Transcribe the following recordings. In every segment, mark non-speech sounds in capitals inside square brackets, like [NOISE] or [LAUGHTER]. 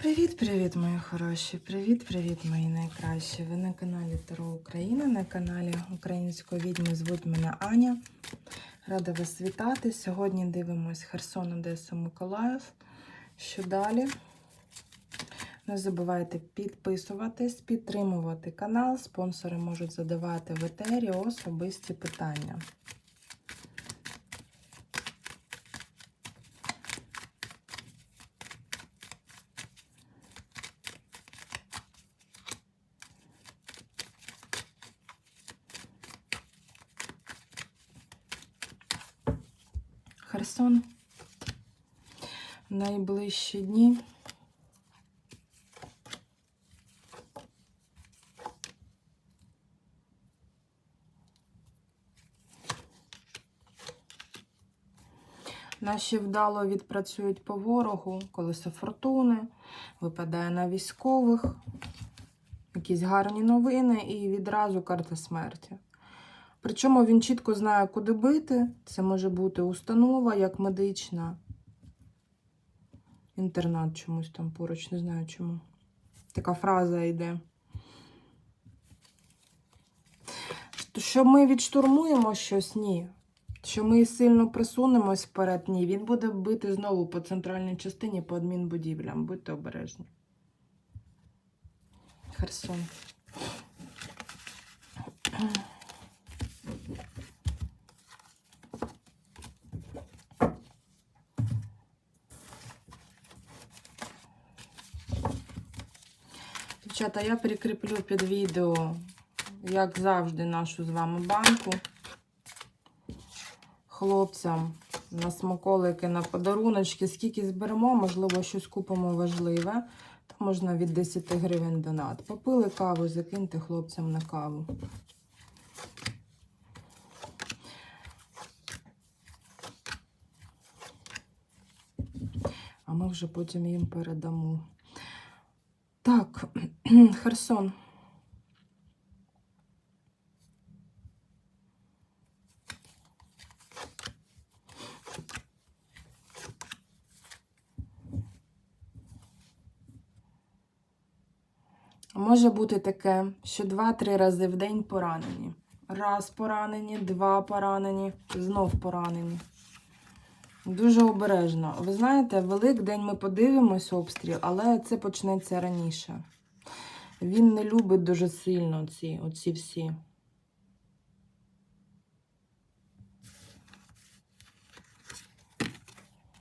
Привіт-привіт, мої хороші! Привіт-привіт, мої найкращі! Ви на каналі Таро Україна, на каналі Української відьми звуть мене Аня. Рада вас вітати. Сьогодні дивимось Херсон, Одеса, Миколаїв. Що далі? Не забувайте підписуватись, підтримувати канал. Спонсори можуть задавати в етері особисті питання. Херсон. Найближчі дні. Наші вдало відпрацюють по ворогу, колесо фортуни, випадає на військових, якісь гарні новини і відразу карта смерті. Причому він чітко знає, куди бити. Це може бути установа як медична. Інтернат чомусь там поруч, не знаю чому. Така фраза йде. Що ми відштурмуємо щось? Ні. Що ми сильно присунемось вперед? Ні. Він буде бити знову по центральній частині по адмінбудівлям. Будьте обережні. Херсон. Дівчата, я прикріплю під відео, як завжди, нашу з вами банку. Хлопцям на смаколики, на подаруночки. Скільки зберемо, можливо, щось купимо важливе. То можна від 10 гривень донат. Попили каву, закиньте хлопцям на каву. А ми вже потім їм передамо. Так, Херсон. Може бути таке, що два-три рази в день поранені. Раз поранені, два поранені, знов поранені. Дуже обережно. Ви знаєте, Великдень ми подивимось обстріл, але це почнеться раніше. Він не любить дуже сильно ці, оці всі.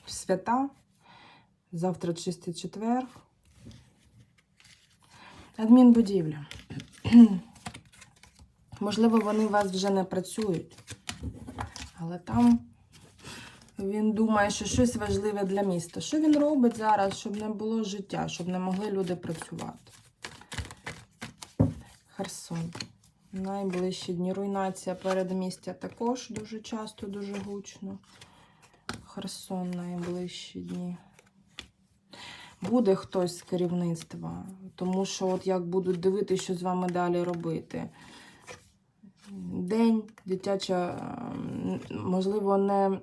Свята. Завтра чистий четвер. Адмінбудівля. [CLEARS THROAT] Можливо, вони у вас вже не працюють, але там він думає, що щось важливе для міста. Що він робить зараз, щоб не було життя, щоб не могли люди працювати? Херсон. Найближчі дні. Руйнація передмістя також дуже часто, дуже гучно. Херсон найближчі дні. Буде хтось з керівництва, тому що, от як будуть дивитися, що з вами далі робити. День дитяча, можливо, не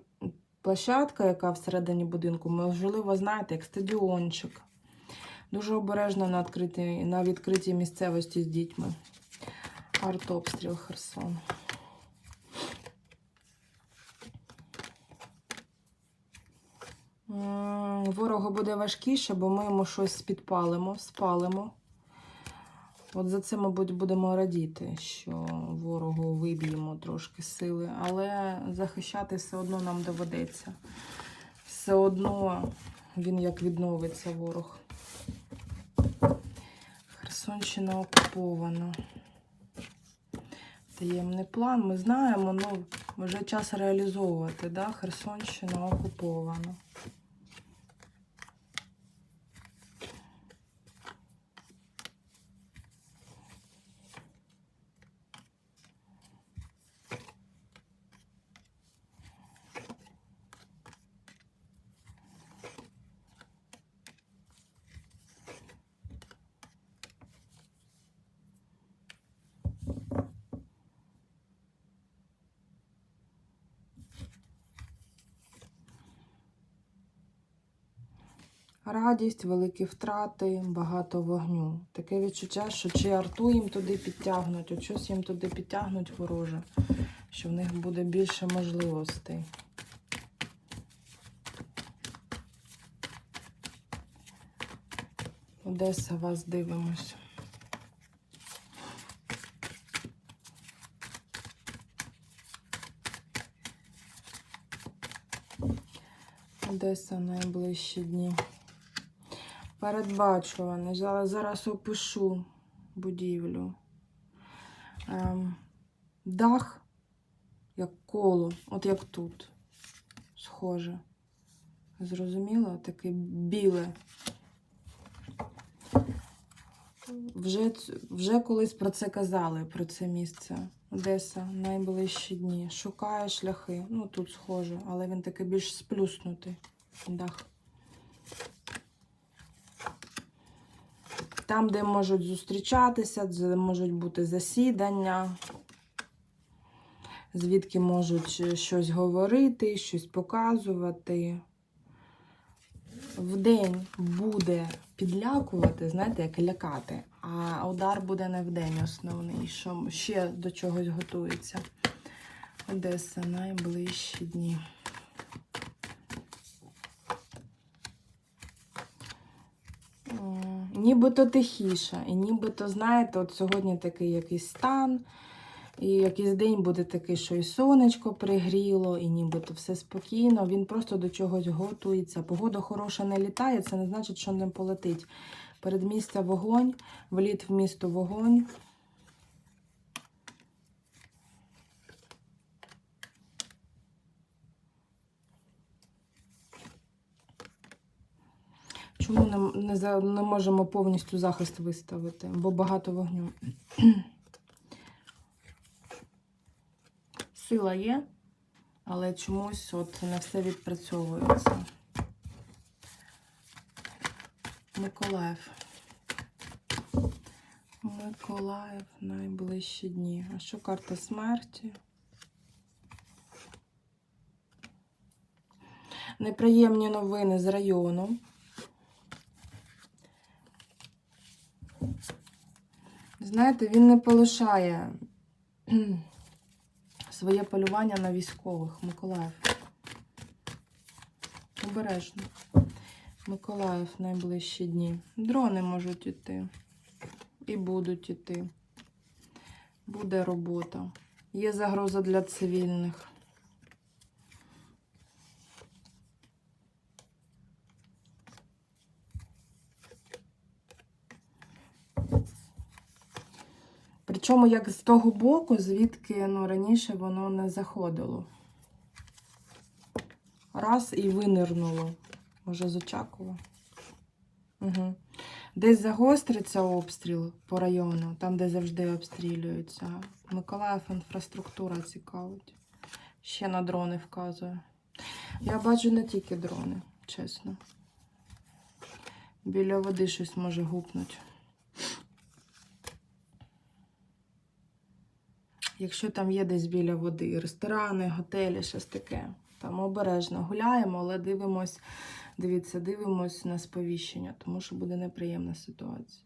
площадка, яка всередині будинку, можливо, знаєте, як стадіончик. Дуже обережно на відкритій, на відкритій місцевості з дітьми. Артобстріл Херсон. Ворогу буде важкіше, бо ми йому щось підпалимо, спалимо. От за це, мабуть, будемо радіти, що ворогу виб'ємо трошки сили, але захищати все одно нам доведеться. Все одно він як відновиться ворог. Херсонщина окупована. Таємний план. Ми знаємо, ну, вже час реалізовувати, да? Херсонщина окупована. Радість, великі втрати, багато вогню. Таке відчуття, що чи арту їм туди підтягнуть, от щось їм туди підтягнуть вороже, що в них буде більше можливостей. Одеса, вас дивимось. Одеса найближчі дні. Передбачуване. Зараз, зараз опишу будівлю. Ем, дах, як коло, от як тут. Схоже. Зрозуміло? Таке біле. Вже, вже колись про це казали, про це місце. Одеса, найближчі дні. Шукає шляхи. Ну, тут схоже, але він такий більш сплюснутий дах. Там, де можуть зустрічатися, де можуть бути засідання, звідки можуть е, щось говорити, щось показувати. Вдень буде підлякувати, знаєте, як лякати, а удар буде не вдень основний, що ще до чогось готується. Одеса найближчі дні. Нібито тихіше, і нібито, знаєте, от сьогодні такий якийсь стан, і якийсь день буде такий, що і сонечко пригріло, і нібито все спокійно. Він просто до чогось готується. Погода хороша не літає, це не значить, що не полетить. Передмістя вогонь, вліт в місто вогонь. Чому не, не, за- не можемо повністю захист виставити? Бо багато вогню. Сила є, але чомусь от не все відпрацьовується. Миколаїв. Миколаїв найближчі дні. А що карта смерті? Неприємні новини з району. Знаєте, він не полишає своє полювання на військових. Миколаїв. Обережно. Миколаїв найближчі дні. Дрони можуть іти. І будуть іти. Буде робота. Є загроза для цивільних. Причому як з того боку, звідки ну, раніше воно не заходило. Раз і винирнуло. Може, з Очакова. Угу. Десь загостриться обстріл по району, там, де завжди обстрілюються. Миколаїв інфраструктура цікавить. Ще на дрони вказує. Я бачу не тільки дрони, чесно. Біля води щось може гупнуть. Якщо там є десь біля води, ресторани, готелі, щось таке. Там обережно гуляємо, але дивимось, дивіться, дивимось на сповіщення, тому що буде неприємна ситуація.